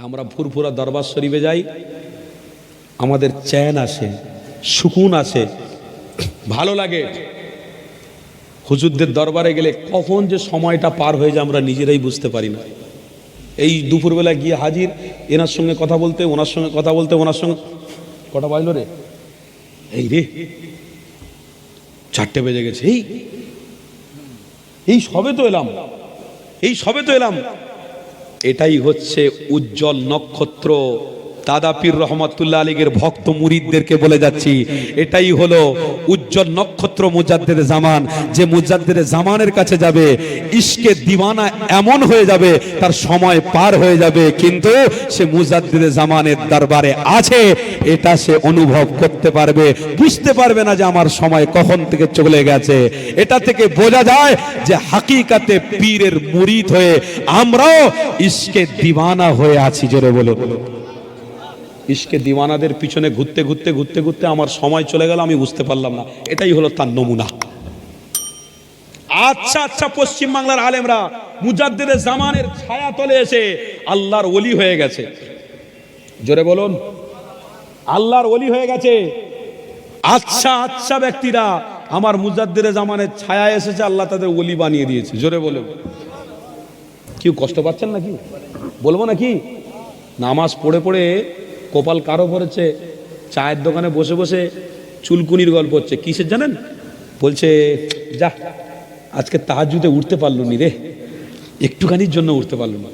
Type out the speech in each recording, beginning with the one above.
আমরা ফুরফুরা দরবার শরীফে যাই। আমাদের চ্যান আসে, সুকুন আসে, ভালো লাগে। হুজুরদের দরবারে গেলে কখন যে সময়টা পার হয়ে যায় আমরা নিজেরাই বুঝতে পারি না। এই দুপুরবেলা গিয়ে হাজির, এনার সঙ্গে কথা বলতে, ওনার সঙ্গে কথা বলতে, ওনার সঙ্গে কটা বাজলো রে? এই রে, চারটে বেজে গেছে, এই এই সবে তো এলাম, এই সবে তো এলাম। এটাই হচ্ছে উজ্জ্বল নক্ষত্র। দাদা পীর রহমতুল্লাহ আলীগের ভক্ত মুরিদদেরকে বলে যাচ্ছি, এটাই হলো উজ্জ্বল নক্ষত্র মুজাদ্দের জামান। যে মুজাদ্দের জামানের কাছে যাবে, ইশকে দিওয়ানা এমন হয়ে যাবে, তার সময় পার হয়ে যাবে, কিন্তু সে মুজাদ্দের জামানের দরবারে আছে, এটা সে অনুভব করতে পারবে। বুঝতে পারবে না যে আমার সময় কখন থেকে চলে গেছে। এটা থেকে বোঝা যায় যে হাকিকাতে পীরের মুরিদ হয়ে আমরাও ইশকে দিওয়ানা হয়ে আছি, জোরে বলো ইশকে দিওয়ানাদের পিছনে ঘুরতে ঘুরতে ঘুরতে ঘুরতে আমার সময় চলে গেল, আমি বুঝতে পারলাম না। এটাই হলো তার নমুনা। আচ্ছা আচ্ছা পশ্চিম বাংলার আলেমরা মুজাদ্দের জামানের ছায়া তলে এসে আল্লাহর ওলি হয়ে গেছে। জোরে বলুন, আল্লাহর ওলি হয়ে গেছে। আচ্ছা আচ্ছা ব্যক্তিরা, আমার মুজাদ্দের জামানের ছায়া এসেছে, আল্লাহ তাদের ওলি বানিয়ে দিয়েছে। জোরে বলুন। কেউ কষ্ট পাচ্ছেন নাকি? বলব নাকি? নামাজ পড়ে পড়ে কপাল কারও পড়েছে চায়ের দোকানে বসে বসে চুলকুনির গল্প হচ্ছে। কিসের জানেন? বলছে, যা, আজকে তাহাজুদে উঠতে পারল নি রে। একটুখানির জন্য উঠতে পারল না।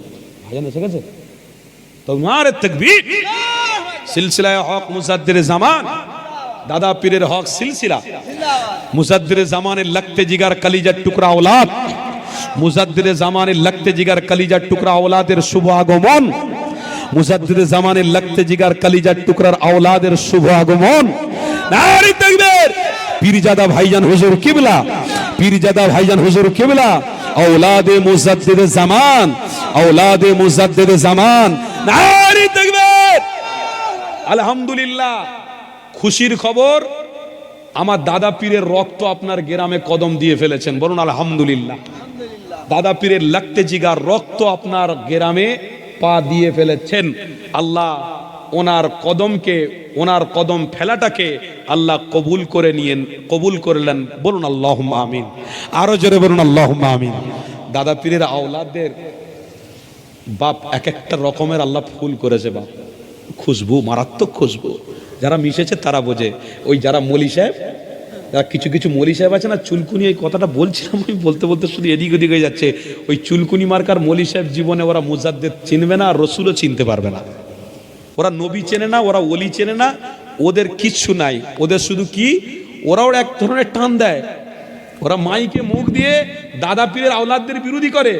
ভাইজান এসে গেছে? তো মারে তকবীর। সিলসিলায় হক মুসাদ্দির জামান। দাদা পীরের হক সিলসিলা। মুসাদ্দির জামানের লাগতে জিগার কালিজার টুকরা ওলাদ। মুজাদ্দির জামানের লাগতে জিগার কালিজার টুকরা ওলাদের শুভ আগমন। মুজাদ্দির জামানের লাগতে জিগার কালিজার টুকরার আওলাদের শুভ আগমন। নারী তাকবীর পীরজাদা ভাইজান হুজুর কিবলা। পীরজাদা ভাইজান হুজুর কিবলা। আওলাদে মুজাদ্দিদ জামান। আওলাদে মুজাদ্দিদ জামান। নারী তাকবীর আলহামদুলিল্লাহ। খুশির খবর, আমার দাদা পীরের রক্ত আপনার গ্রামে কদম দিয়ে ফেলেছেন। বলুন আলহামদুলিল্লাহ। দাদা পীরের লাগতে জিগার রক্ত আপনার গ্রামে পা দিয়ে ফেলেছেন। আল্লাহ ওনার কদমকে, ওনার কদম ফেলাটাকে আল্লাহ কবুল করে নিয়েন, কবুল করলেন। বলুন আল্লাহ আমিন। আরও জোরে বলুন আল্লাহ আমিন। দাদা পীরের আওলাদের বাপ এক একটা রকমের আল্লাহ ফুল করেছে বাপ। খুশবু, মারাত্মক খুশবু। যারা মিশেছে তারা বোঝে। ওই যারা মলি সাহেব যারা কিছু কিছু মলি সাহেব আছে না, চুলকুনি এই কথাটা বলছিলাম আমি, বলতে বলতে শুধু এদিক ওদিক হয়ে যাচ্ছে। ওই চুলকুনি মার্কার মলি সাহেব জীবনে ওরা মুজাদ্দের চিনবে না, আর রসুলও চিনতে পারবে না। ওরা নবী চেনে না, ওরা ওলি চেনে না, ওদের কিচ্ছু নাই। ওদের শুধু কি? ওরাও এক ধরনের টান দেয়। ওরা মাইকে মুখ দিয়ে দাদা পীরের আওলাদদের বিরোধী করে।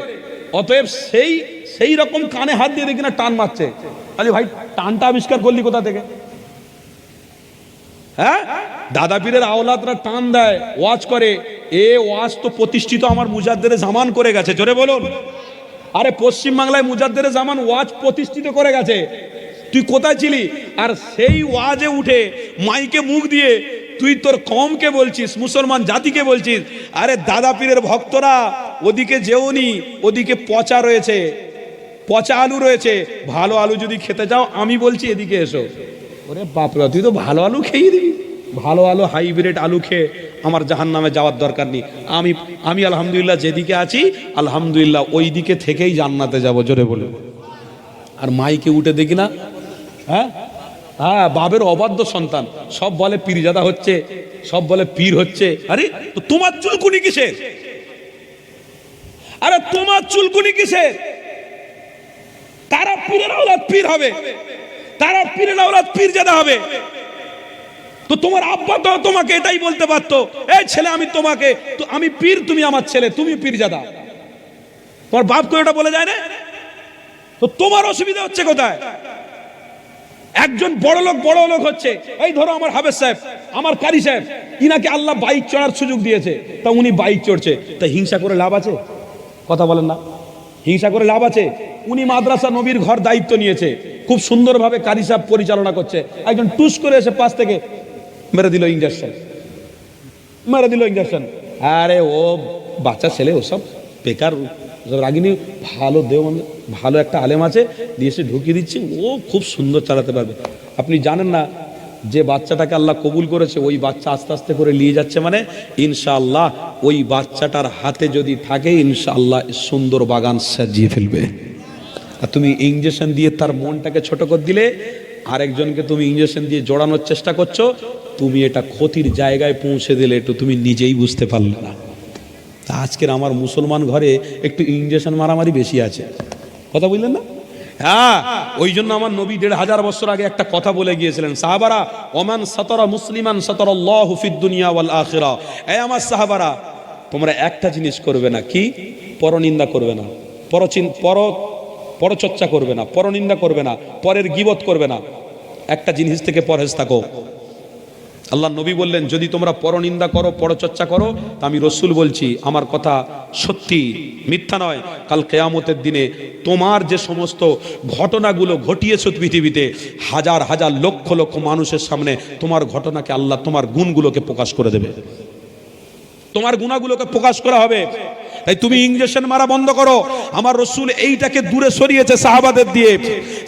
অতএব সেই সেই রকম কানে হাত দিয়ে দেখি না টান মারছে। আরে ভাই, টানটা আবিষ্কার করলি কোথা থেকে? হ্যাঁ? দাদা পীরের আওলাদরা টান দেয়, ওয়াজ করে। এ ওয়াজ তো প্রতিষ্ঠিত আমার মুজাদ্দের জামান করে গেছে, জোরে বলুন। আরে পশ্চিম বাংলায় মুজাদ্দের জামান ওয়াজ প্রতিষ্ঠিত করে গেছে। তুই কোথায় ছিলি? আর সেই ওয়াজে উঠে মাইকে মুখ দিয়ে তুই তোর কমকে বলছিস, মুসলমান জাতিকে বলছিস, আরে দাদা পীরের ভক্তরা ওদিকে যেওনি ওদিকে পচা রয়েছে, পচা আলু রয়েছে, ভালো আলু যদি খেতে যাও আমি বলছি এদিকে এসো। ওরে বাপরে তুই তো ভালো আলু খেয়ে দিবি। ভালো আলু, হাইব্রিড আলু খেয়ে আমার জাহান নামে যাওয়ার দরকার নেই। আমি আমি আলহামদুলিল্লাহ যেদিকে আছি, আলহামদুলিল্লাহ ওই দিকে থেকেই জান্নাতে যাব, জোরে বলে। আর মাইকে উঠে দেখি না হ্যাঁ? হ্যাঁ বাবের অবাধ্য সন্তান। সব বলে পীরজাদা হচ্ছে, সব বলে পীর হচ্ছে। আরে তোমার চুলকুনি কিসের? আরে, তোমার চুলকুনি কিসের? তারা পীরের পীর হবে। তারা পীরের আওলাদ পীর জাদা হবে। তো তোমার আব্বা তো তোমাকে এটাই বলতে পারতো, এই ছেলে, আমি তোমাকে, তো আমি পীর, তুমি আমার ছেলে, তুমি পীর জাদা। তোমার বাপ তো এটা বলে যায় না? তো তোমার অসুবিধা হচ্ছে কোথায়? একজন বড় লোক বড় লোক হচ্ছে, এই ধরো আমার হাবেজ সাহেব, আমার কারি সাহেব, ইনাকে আল্লাহ বাইক চড়ার সুযোগ দিয়েছে। তা উনি বাইক চড়ছে, তা হিংসা করে লাভ আছে? কথা বলেন না। হিংসা করে লাভ আছে। উনি মাদ্রাসা নবীর ঘর দায়িত্ব নিয়েছে। খুব সুন্দরভাবে কারি সাহেব পরিচালনা করছে। একজন টুস করে এসে পাশ থেকে মেরে দিল ইঞ্জেকশন মেরে দিল ইঞ্জেকশন আরে ও বাচ্চা ছেলে ওসব বেকার রাগিনী। ভালো দেও ভালো একটা আলেম আছে। দিয়ে এসে ঢুকিয়ে দিচ্ছি। ও খুব সুন্দর চালাতে পারবে। আপনি জানেন না যে বাচ্চাটাকে আল্লাহ কবুল করেছে, ওই বাচ্চা আস্তে আস্তে করে নিয়ে যাচ্ছে মানে ইনশাআল্লাহ ওই বাচ্চাটার হাতে যদি থাকে, ইনশাআল্লাহ সুন্দর বাগান সাজিয়ে ফেলবে। আর তুমি ইঞ্জেকশন দিয়ে তার মনটাকে ছোট করে দিলে, আরেকজনকে তুমি ইঞ্জেকশন দিয়ে জড়ানোর চেষ্টা করছ, তুমি এটা ক্ষতির জায়গায় পৌঁছে দিলে একটু তুমি নিজেই বুঝতে পারলে না। আজকের আমার মুসলমান ঘরে একটু ইঞ্জেকশন মারামারি বেশি আছে। কথা বললেন না? হ্যাঁ ওই জন্য আমার নবী দেড় হাজার বছর আগে একটা কথা বলে গিয়েছিলেন, সাহাবারা, ওমান সতরা মুসলিমান সতর আল্লাহ হুফিদ দুনিয়া ওয়াল আখিরা। এ আমার সাহাবারা, তোমরা একটা জিনিস করবে না, কি? পরনিন্দা করবে না, পরচিন, পর, পরচর্চা করবে না, পরনিন্দা করবে না, পরের গিবত করবে না। একটা জিনিস থেকে পরহেজ থাকো। আল্লাহ নবী বললেন, যদি তোমরা পরনিন্দা করো, পরচর্চা করো, তা আমি রসুল বলছি, আমার কথা সত্যি, মিথ্যা নয়। কাল কেয়ামতের দিনে তোমার যে সমস্ত ঘটনাগুলো ঘটিয়েছো পৃথিবীতে, হাজার হাজার, লক্ষ লক্ষ মানুষের সামনে তোমার ঘটনাকে আল্লাহ তোমার গুণগুলোকে প্রকাশ করে দেবে। তোমার গুণাগুলোকে প্রকাশ করা হবে। তাই তুমি ইঞ্জেকশন মারা বন্ধ করো। আমার রসুল এইটাকে দূরে সরিয়েছে সাহাবাদের দিয়ে।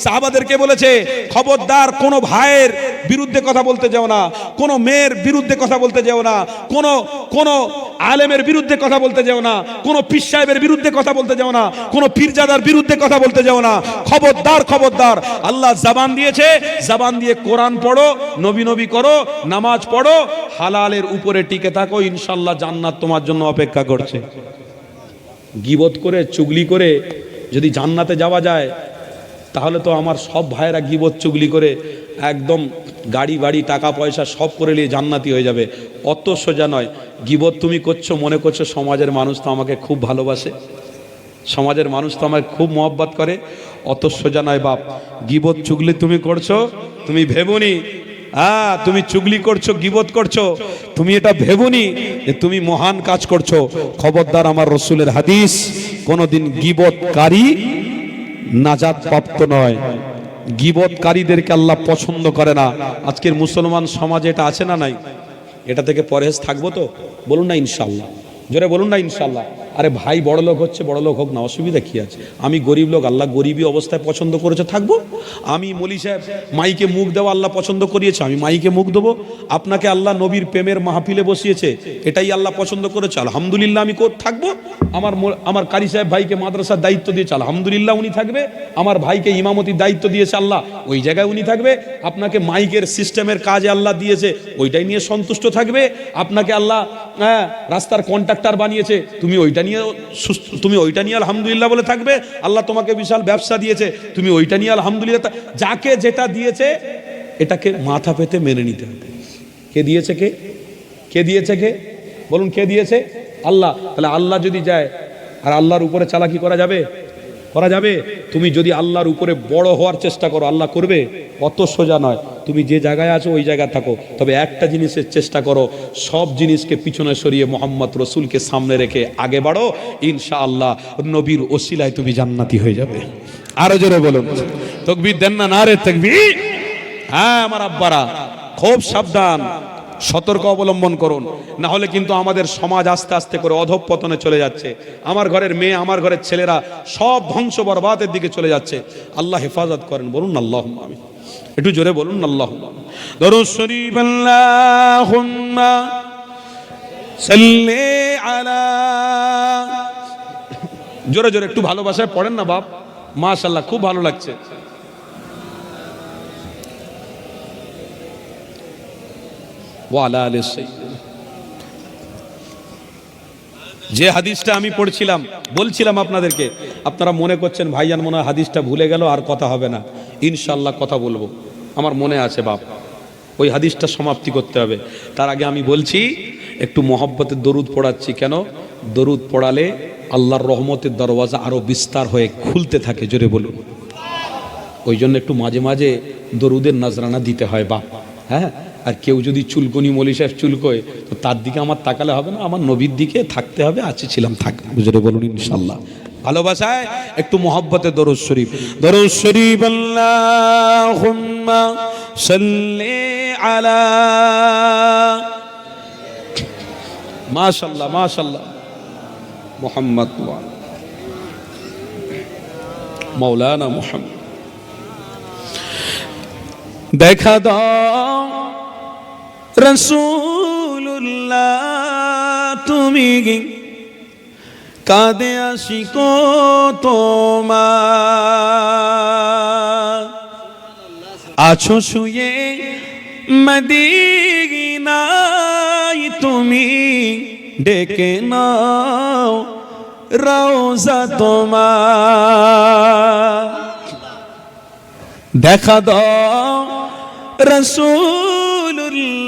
সাহাবাদেরকে বলেছে, খবরদার কোনো ভাইয়ের বিরুদ্ধে কথা বলতে যাও না, কোনো মেয়ের বিরুদ্ধে কথা বলতে যাও না, কোনো কোনো আলেমের বিরুদ্ধে কথা বলতে যাও না, কোনো পীর সাহেবের বিরুদ্ধে কথা বলতে যাও না, কোনো পীরজাদার বিরুদ্ধে কথা বলতে যাও না। খবরদার খবরদার, আল্লাহ জাবান দিয়েছে, জাবান দিয়ে কোরআন পড়ো, নবী নবী করো, নামাজ পড়ো, হালালের উপরে টিকে থাকো ইনশাল্লাহ জান্নাত তোমার জন্য অপেক্ষা করছে। গিবত করে, চুগলি করে যদি জান্নাতে যাওয়া যায়, তাহলে তো আমার সব ভাইয়েরা গিবত, চুগলি করে একদম গাড়ি, বাড়ি, টাকা, পয়সা সব করে নিয়ে জান্নাতি হয়ে যাবে। অত সোজা নয়। গিবত তুমি করছ, মনে করছ সমাজের মানুষ তো আমাকে খুব ভালোবাসে। সমাজের মানুষ তো আমাকে খুব মহব্বত করে। অত সোজা নয় বাপ। গিবত, চুগলি তুমি করছ, তুমি ভেবনি হ্যাঁ তুমি চুগলি করছ, গিবত করছ। তুমি এটা ভেবনি যে তুমি মহান কাজ করছ। খবরদার আমার রসুলের হাদিস, কোনোদিন গিবতকারী নাজাত প্রাপ্ত নয়। গিবতকারীদেরকে আল্লাহ পছন্দ করে না। আজকের মুসলমান সমাজে এটা আছে না নাই? এটা থেকে পরহেজ থাকব তো? বলুন না ইনশাল্লাহ। জোরে বলুন না ইনশাল্লাহ। আরে ভাই বড় লোক হচ্ছে, বড় লোক হোক না, অসুবিধা কি আছে? আমি গরিব লোক, আল্লাহ গরিবী অবস্থায় পছন্দ করেছে, থাকব? আমি মলি সাহেব, মাইকে মুখ দেওয়া আল্লাহ পছন্দ করিয়েছে, আমি মাইকে মুখ দেবো? আপনাকে আল্লাহ নবীর প্রেমের মাহফিলে বসিয়েছে, এটাই আল্লাহ পছন্দ করেছে, আলহামদুলিল্লাহ আমি থাকব? আমার আমার কারি সাহেব ভাইকে মাদ্রাসার দায়িত্ব দিয়েছে, আলহামদুলিল্লাহ উনি থাকবে। আমার ভাইকে ইমামতির দায়িত্ব দিয়েছে আল্লাহ, ওই জায়গায় উনি থাকবে। আপনাকে মাইকের সিস্টেমের কাজে আল্লাহ দিয়েছে, ওইটাই নিয়ে সন্তুষ্ট থাকবে। আপনাকে আল্লাহ হ্যাঁ রাস্তার কন্ট্রাক্টর বানিয়েছে, তুমি ওইটা নিয়ে সুস্থ তুমি ওইটা নিয়ে আলহামদুলিল্লাহ বলে থাকবে। আল্লাহ তোমাকে বিশাল ব্যবসা দিয়েছে। তুমি ওইটা নিয়ে আলহামদুলিল্লাহ যাকে যেটা দিয়েছে, এটাকে মাথা পেতে মেনে নিতে হবে। কে দিয়েছে কে? কে দিয়েছে কে? বলুন, কে দিয়েছে? আল্লাহ। তাহলে আল্লাহ যদি যায়, আর আল্লাহর উপরে চালাকি করা যাবে? করা যাবে? তুমি যদি আল্লাহর উপরে বড় হওয়ার চেষ্টা করো, আল্লাহ করবে? অত সোজা নয়। তুমি যে জায়গায় আছো, ওই জায়গায় থাকো। তবে একটা জিনিসের চেষ্টা করো, সব জিনিসকে পিছনে সরিয়ে মোহাম্মদ রসুলকে সামনে রেখে আগে বাড়ো। ইনশা আল্লাহ নবীর ওসিলায় তুমি জান্নাতি হয়ে যাবে। আরও জোরে বলুন। তকবির দেন না না রে তকবির? হ্যাঁ আমার আব্বারা, খুব সাবধান। সতর্ক অবলম্বন করুন। না হলে কিন্তু আমাদের সমাজ আস্তে আস্তে করে অধঃপতনে চলে যাচ্ছে। আমার ঘরের মেয়ে আমার ঘরের ছেলেরা সব ধ্বংস বরবাদের দিকে চলে যাচ্ছে। আল্লাহ হেফাজত করেন। বলুন আল্লাহ আমি একটু জোরে বলুন আল্লাহ দরুদ শরীফ আল্লাহুম্মা সাল্লি আলা জোরে জোরে একটু ভালোবাসায় পড়েন না বাপ। মাশাল্লাহ খুব ভালো লাগছে। ওয়ালা আলে। যে হাদিসটা আমি পড়ছিলাম, বলছিলাম আপনাদেরকে, আপনারা মনে করছেন, ভাইজান, মনে হাদিসটা ভুলে গেল, আর কথা হবে না। ইনশাল্লাহ কথা বলব। আমার মনে আছে, বাপ, ওই হাদিসটা সমাপ্তি করতে হবে। তার আগে আমি বলছি, একটু মহব্বতের দরুদ পড়াচ্ছি। কেন? দরুদ পড়ালে আল্লাহর রহমতের দরওয়াজা আরও বিস্তার হয়ে খুলতে থাকে, জোরে বলুন। ওই জন্য একটু মাঝে মাঝে দরুদের নজরানা দিতে হয়, বাপ। হ্যাঁ? আর কেউ যদি চুলকনি মলি সাহেব চুলকোয়, তো তার দিকে আমার তাকালে হবে না, আমার নবীর দিকে থাকতে হবে, আছে ছিলাম, থাক। বুঝলে বলুন ইনশাল্লাহ ভালোবাসায় একটু মহব্বতে দরুদ শরীফ। দরুদ শরীফ, আল্লাহুম্মা সাল্লি আলা মোহাম্মদ মৌলানা মোহাম্মদ। দেখা দাও। রসুল্লাহ তুমি কাঁদে আসি কো তোমার? আছো শুয়ে মদিনায় তুমি ডেকে নাও রওজা তোমার। দেখা দাও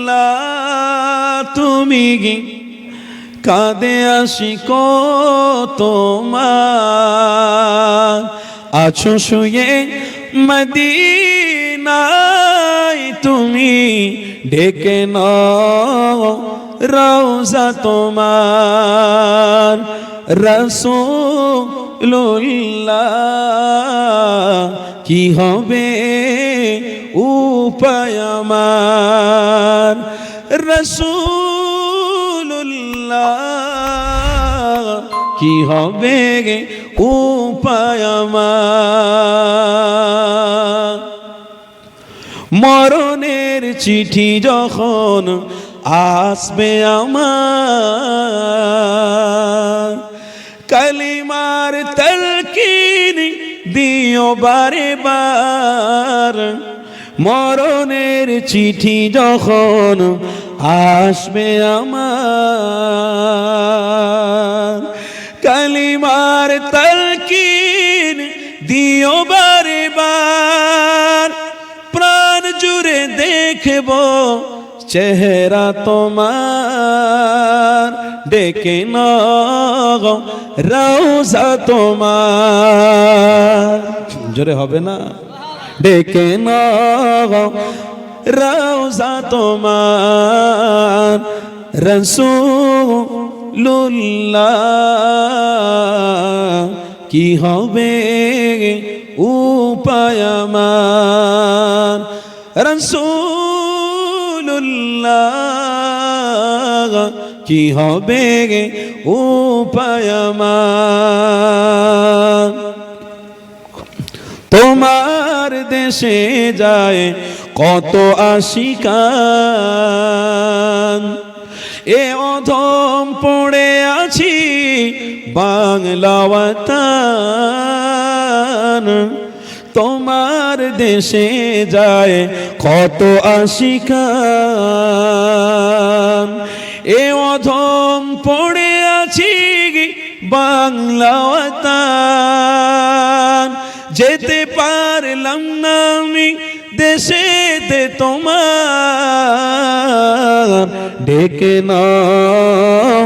রসুল্লাহ তুমি কাঁদে আসি কো তোমার? আছো শুয়ে মদিনায় তুমি ডেকে রওজা তোমার। রসুল্লাহ কি হবে উপায় আমার? রসুল্লাহ কি হবে উপায় আমার? মরণের চিঠি যখন আসবে আমার, কালিমার তলকিন দিও বারে বার। মরণের চিঠি যখন আসবে আমার। কালিমার তলকিন দিও বারে বার প্রাণ জুড়ে দেখব চেহারা তোমার। ডেকে রওজা তোমার। জোরে হবে না? ডেকে নাও রওজা তোমার রসুল্লাহ কি হবে উপায় আমার? রসুল্লাহ কি হবে উপায় আমার? তোমার দেশে যায় কত আশিকান? এ অধম পড়ে আছি বাংলাওয়াতান। তোমার দেশে যায় কত আশিকান? এ অধম পড়ে আছি বাংলাওয়াতান। যেতে পারলাম না আমি দেশেতে তোমার ডেকে নাও,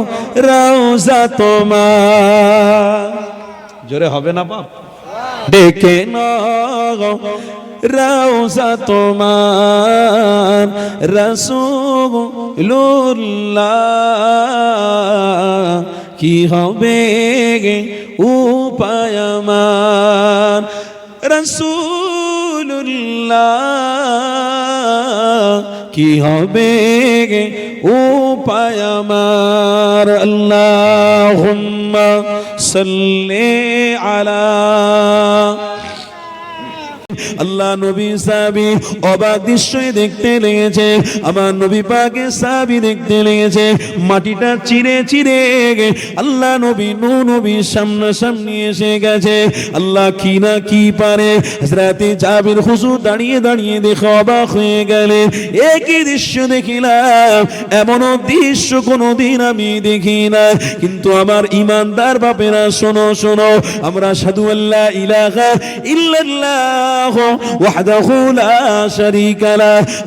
রওজা তোমার। জোরে হবে না বাপ? ডেকে নাও, রওজা তোমার। রসুল্লাহ কি হবে উপায় আমার? রসুল্লাহ কি হবে উপায় আমার। আল্লাহ সাল্লে আলা আল্লাহ নবী সাবি অবাক দৃশ্যই দেখতে লেগেছে। আমার নবী পাকে সাবি দেখতে লেগেছে। মাটিটা চিরে চিরে আল্লাহ নবী নু নবী সামনাসামনি এসে গেছে। আল্লাহ কি না কি পারে? হজরতে জাবির হুজুর দাঁড়িয়ে দাঁড়িয়ে দেখে অবাক হয়ে গেলে। একই দৃশ্য দেখিলাম। এমন দৃশ্য কোনোদিন আমি দেখি না। কিন্তু আমার ইমানদার বাপেরা, শোনো শোনো, আমরা সাধু আল্লাহ ইলাহা ইল্লাল্লাহ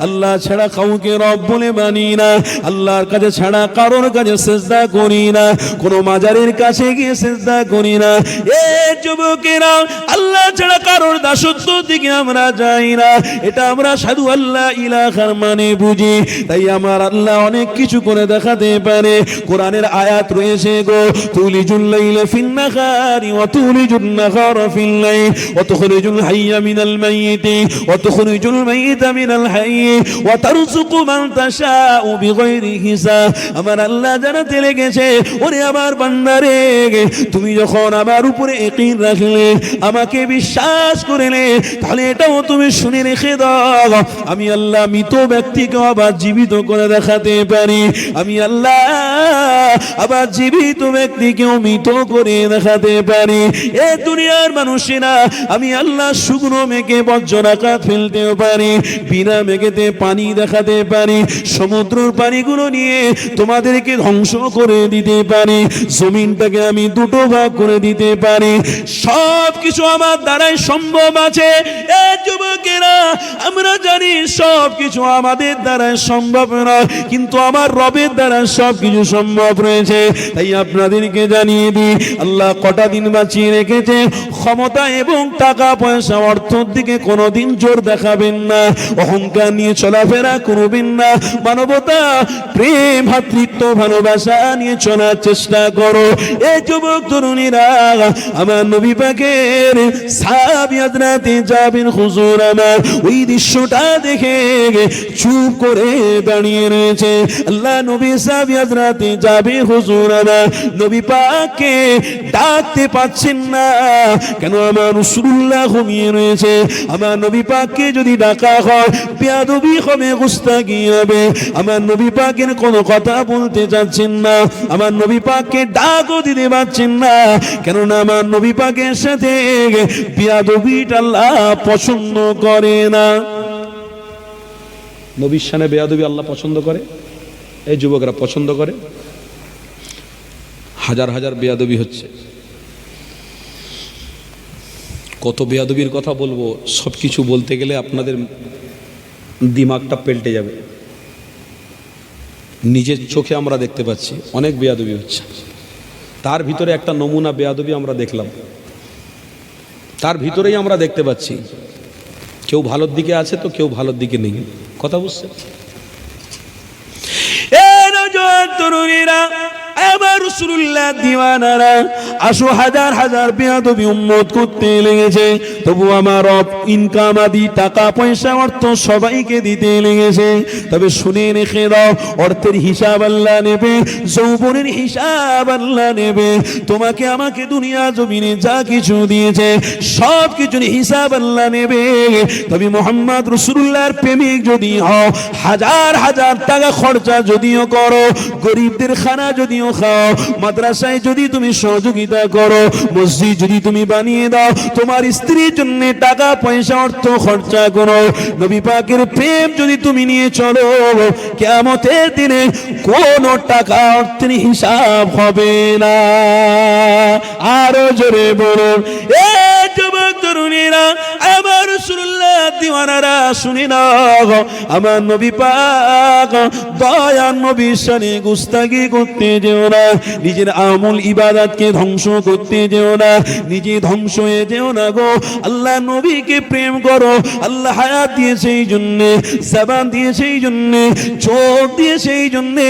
আল্লাহ ছাড়া কাউকে রব মানি না, আল্লাহর কাছে ছাড়া কারোর কাছে সেজদা করি না, কোন মাজারের কাছে গিয়ে সেজদা করি না। এ যুবকেরা, আল্লাহ ছাড়া কারোর দাসত্ব দিকে আমরা যাই না, এটা আমরা সাধু আল্লাহ ইলাহার মানে বুঝি, তাই আমার আল্লাহ অনেক কিছু করে দেখাতে পারে। কোরআনের আয়াত রয়েছে গো, তুলিজুল লাইলা ফিন নাহারি ওয়া তুলিজুন নাহারা ফিল লাইল, ওয়া তুখরিজুল হাইয়া মিনাল الميت وتخرج الميت من الحي وترزق من تشاء بغير حساب আমার আল্লাহ জানাতে লেগেছে ওরে আমার বান্দারে তুমি যখন আমার উপরে একই রাখলে আমাকে বিশ্বাস করলে তাহলে এটাও তুমি শুনে রেখে দাও আমি আল্লাহ মৃত ব্যক্তিকে আবার জীবিত করে দেখাতে পারি আমি আল্লাহ আবার জীবিত ব্যক্তিকেও মৃত করে দেখাতে পারি এ দুনিয়ার মানুষেরা আমি আল্লাহ শুকনো মেঘে বজ্রনাকাত ফেলতেও পারি, বিনা মেঘেতে পানি দেখাতে পারি, সমুদ্রের পানিগুলো নিয়ে তোমাদেরকে ধ্বংস করে দিতে পারি, জমিনটাকে আমি দুটো ভাগ করে দিতে পারি। সব কিছু আমার দ্বারাই সম্ভব আছে আমরা জানি সব কিছু আমাদের দ্বারা সম্ভব নয়, কিন্তু আমার রবের দ্বারা সব কিছু সম্ভব রয়েছে। তাই আপনাদেরকে জানিয়ে দিই, আল্লাহ কটা দিন বাঁচিয়ে রেখেছে, ক্ষমতা এবং টাকা পয়সা অর্থর দিকে কোনোদিন জোর দেখাবেন না। অহংকার নিয়ে চলাফেরা করবেন না। মানবতা, প্রেম, ভাতৃত্ব, ভালোবাসা নিয়ে চলার চেষ্টা করো। এই যুবক তরুণীরা, আমার নবী পাকের সাবিয়াত রাতে যাবেন হুজুর আমার ওই দৃশ্যটা দেখে চুপ করে দাঁড়িয়ে রয়েছে। আল্লাহ নবী সাবিয়াত রাতে যাবে হুজুর আমার নবী পাককে ডাকতে পাচ্ছেন না। কেন আমার রসুল্লাহ ঘুমিয়ে রয়েছে? আমার নবী পাককে যদি ডাকা হয়, বেয়াদবি হবে গুস্তাগি হবে আমার নবী পাকের কোনো কথা বলতে চাচ্ছেন না। আমার নবী পাককে ডাকও দিতে পারছেন না। কেননা আমার নবী পাকের সাথে বেয়াদবিটা আল্লাহ পছন্দ করে না। নবীর সানে বেয়াদবি আল্লাহ পছন্দ করে, এই যুবকরা পছন্দ করে। হাজার হাজার বেয়াদবি হচ্ছে। কত বেয়াদবির কথা বলব সব কিছু বলতে গেলে আপনাদের দিমাগটা পেল্টে যাবে। নিজের চোখে আমরা দেখতে পাচ্ছি, অনেক বেয়াদবি হচ্ছে। তার ভিতরে একটা নমুনা বেয়াদবি আমরা দেখলাম। তার ভিতরেই আমরা দেখতে পাচ্ছি, কেউ ভালোর দিকে আছে তো কেউ ভালোর দিকে নেই। কথা বুঝছে রসুল্লাহ দিওয়ানারা আসো হাজার হাজার বেয়াদবি উম্মত করতে লেগেছে। তবু আমার ইনকাম আদি, টাকা, পয়সা, অর্থ সবাইকে দিতে লেগেছে। তবে শুনে রেখে দাও, অর্থের হিসাব আল্লাহ নেবে, যৌবনের হিসাব আল্লাহ নেবে। তোমাকে আমাকে দুনিয়া জমিনে যা কিছু দিয়েছে, সব কিছুর হিসাব আল্লাহ নেবে। তবে মোহাম্মদ রসুল্লাহর প্রেমিক যদি হও, হাজার হাজার টাকা খরচা যদিও করো, গরিবদের খানা যদিও খাও, মাদ্রাসায় যদি তুমি সহযোগিতা করো, মসজিদ যদি তুমি বানিয়ে দাও, তোমার স্ত্রীর জন্য টাকা, পয়সা, অর্থ, খরচা করো। নবী পাকের প্রেম যদি তুমি নিয়ে চলো কেমতের দিনে কোন টাকা অর্থের হিসাব হবে না। আরও জোরে বলুন, এ যুবক তরুণীরা দিওয়ানারা শুনি না আমার নবী পাক গুস্তাগি করতে যেও না। নিজের ধ্বংস করতে যেও না। নিজে ধ্বংস হয়ে যেও না গো। আল্লাহ নবীকে প্রেম করো। আল্লাহ হায়াত দিয়ে সেই জন্যে জবান দিয়ে সেই জন্যে, চোখ দিয়ে সেই জন্যে,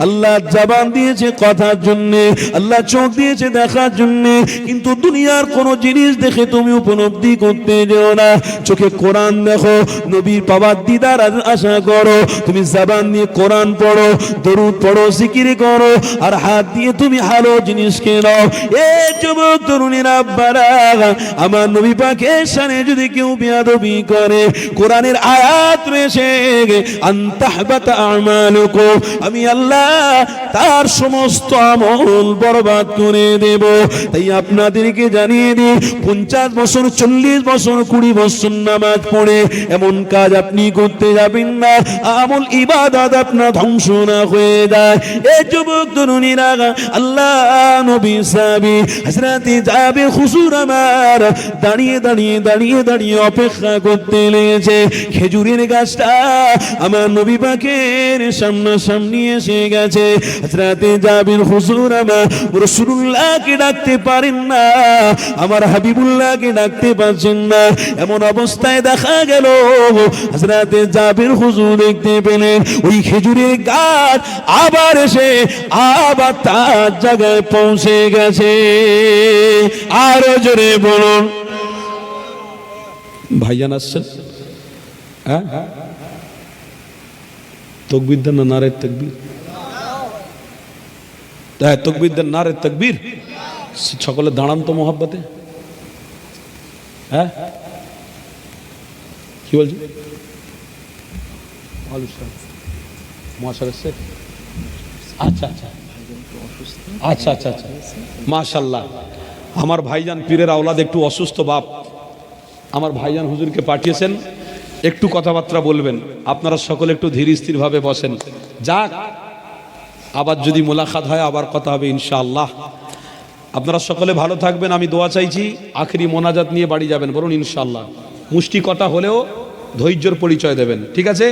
আল্লাহ জবান দিয়েছে কথার জন্যে, আল্লাহ চোখ দিয়েছে দেখার জন্যে। কিন্তু দুনিয়ার কোনো জিনিস দেখে তুমি উপলব্ধি করতে যেও না। চোখে কোরআন দেখো, নবীর পাবার দিদার আশা করো, তুমি জবান দিয়ে কোরআন পড়ো, দরুদ পড়ো, জিকির করো, আর হাত দিয়ে তুমি ভালো জিনিস কেনো এ যুবক, তরুণীরা, আব্বারা, আমার নবী পাকের সানে যদি কেউ বেয়াদবি করে, কোরআনের আয়াত রয়েছে আন্তাহবাতা আমালুকুম, আমি আল্লাহ তার সমস্ত আমল বরবাদ করে দেব। তাই আপনাদেরকে জানিয়ে দিই, পঞ্চাশ বছর, চল্লিশ বছর, কুড়ি বছর নামাজ পড়ে, এমন কাজ আপনি করতে যাবেন না। আমল ইবাদত আপনার ধ্বংস না হয়ে যায়। এ যুবক, তরুণীরা, আল্লাহ নবী সাবি হাজরাতে যাবে হুজুর আমার দাঁড়িয়ে দাঁড়িয়ে দাঁড়িয়ে দাঁড়িয়ে অপেক্ষা করতে লেগেছে। খেজুরের গাছটা আমার নবী পাকের সামনাসামনি এসে গেছে। হাজরাতে যাবেন হুজুর আমার, রসুল্লাহকে ডাকতে পারেন না, আমার হাবিবুল্লাহকে ডাকতে পারছেন না। এমন অবস্থায় দেখা গেল। হাজরাতে জাবির হুজুর দেখতে পেলেন ওই খেজুরের গাছ আবার এসে আবার তার জায়গায় পৌঁছে গেছে। আরও জোরে বলুন। ভাইজান আসছেন? হ্যাঁ? তকবির দেন না নারের তকবির? হ্যাঁ তকবির তকবির? সকলে দাঁড়ান তো মোহাব্বতে। হ্যাঁ? কি বলছি? আচ্ছা আচ্ছা। আচ্ছা আচ্ছা আচ্ছা। মাশাল্লাহ আমার ভাইজান পীরের আওলাদ একটু অসুস্থ বাপ। আমার ভাইজান হুজুরকে পাঠিয়েছেন। একটু কথাবার্তা বলবেন। আপনারা সকলে একটু ধীর স্থিরভাবে বসেন। যাক আবার যদি মোলাকাত হয় আবার কথা হবে ইনশাআল্লাহ। আপনারা সকলে ভালো থাকবেন। আমি দোয়া চাইছি আখরি মোনাজাত নিয়ে বাড়ি যাবেন। বলুন ইনশাআল্লাহ। মুষ্টি কটা হলেও ধৈর্যর পরিচয় দেবেন। ঠিক আছে?